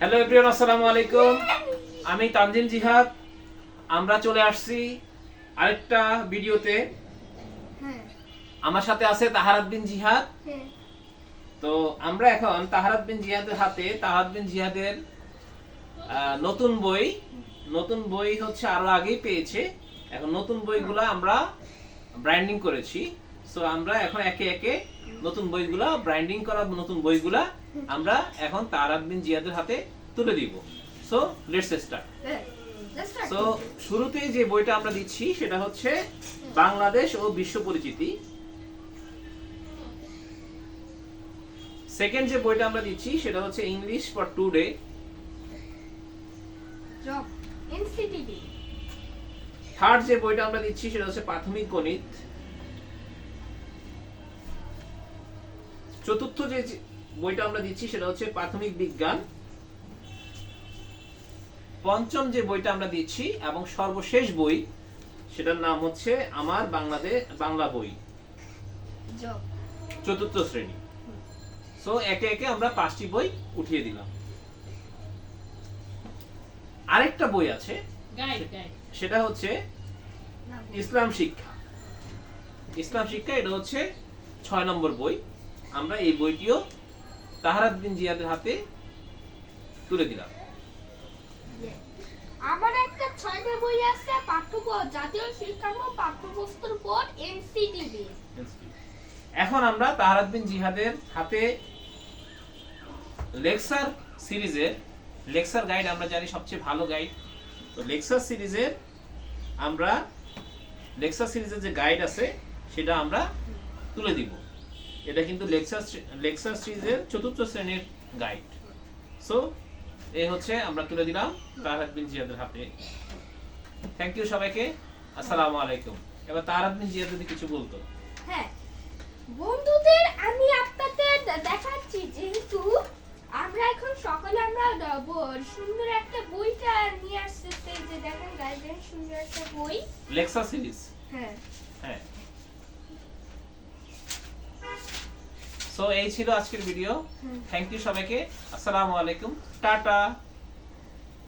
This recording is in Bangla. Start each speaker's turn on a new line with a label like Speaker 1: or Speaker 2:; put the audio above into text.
Speaker 1: হ্যালো এভরিওয়ান আসসালামু আলাইকুম। আমি তানজিল জিহাদ। আমরা চলে আসছি আরেকটা ভিডিওতে।
Speaker 2: হ্যাঁ।
Speaker 1: আমার সাথে আছে তাহারাত বিন জিহাদ।
Speaker 2: হ্যাঁ।
Speaker 1: তো আমরা এখন তাহারাত বিন জিহাদের হাতে তাহারাত বিন জিহাদের নতুন বই নতুন বই হচ্ছে আরও আগেই পেয়েছে। এখন নতুন বইগুলো আমরা ব্র্যান্ডিং করেছি। সো আমরা এখন একে একে নতুন বইগুলা ব্র্যান্ডিং করা নতুন বইগুলা আমরা এখন তাহারাত বিন জিহাদের হাতে তুলে দিব। So let's start. সো শুরুতেই যে বইটা আমরা দিচ্ছি সেটা হচ্ছে বাংলাদেশ ও বিশ্ব পরিচিতি। সেকেন্ড যে বইটা আমরা দিচ্ছি সেটা হচ্ছে ইংলিশ ফর টুডে. থার্ড যে বইটা আমরা দিচ্ছি সেটা হচ্ছে প্রাথমিক গণিত। চতুর্থ যে বইটা আমরা দিচ্ছি সেটা হচ্ছে প্রাথমিক বিজ্ঞান। পঞ্চম যে বইটা আমরা দিচ্ছি এবং সর্বশেষ বই সেটার নাম হচ্ছে আমার বাংলাদেশ বাংলা বই। চতুর্থ শ্রেণি। সো একে একে আমরা পাঁচটি বই উঠিয়ে দিলাম। আরেকটা বই আছে
Speaker 3: গাইড গাইড
Speaker 1: সেটা হচ্ছে ইসলাম শিক্ষা। ইসলাম শিক্ষা এটা হচ্ছে ছয় নম্বর বই। আমরা এই বইটিও তাহারাদ্দিন জিয়াদের হাতে তুলে দিলাম।
Speaker 2: আমার একটা ছয়টা বই আছে পাঠ্য জাতীয় শিক্ষাক্রম পাঠ্যপুস্তক বোর্ড এনসিটিভি।
Speaker 1: এখন আমরা তাহারাত বিন জিহাদের হাতে লেকচার সিরিজের লেকচার গাইড আমরা জানি সবচেয়ে ভালো গাইড। তো লেকচার সিরিজের আমরা লেকচার সিরিজের যে গাইড আছে সেটা আমরা তুলে দিব। এটা কিন্তু লেকচার লেকচার সিরিজের চতুর্থ শ্রেণির গাইড সো এই হচ্ছে আমরা তুলে দিলাম তাহারাত বিন জিহাদের হাতে। থ্যাংক ইউ সবাইকে। আসসালামু আলাইকুম। এবার তাহারাত বিন জিহাদ যদি কিছু বলতো।
Speaker 2: হ্যাঁ। বন্ধুদের আমি আপনাদের দেখাচ্ছি যেহেতু আমরা এখন সকালে আমরা সুন্দর একটা বইটা নিয়ে আসতেছে। যে দেখেন গাইডের সুন্দর একটা বই।
Speaker 1: লেকচার সিরিজ
Speaker 2: হ্যাঁ
Speaker 1: হ্যাঁ সো এই ছিল আজকের ভিডিও থ্যাংক ইউ সবাইকে. আসসালামু আলাইকুম. টাটা.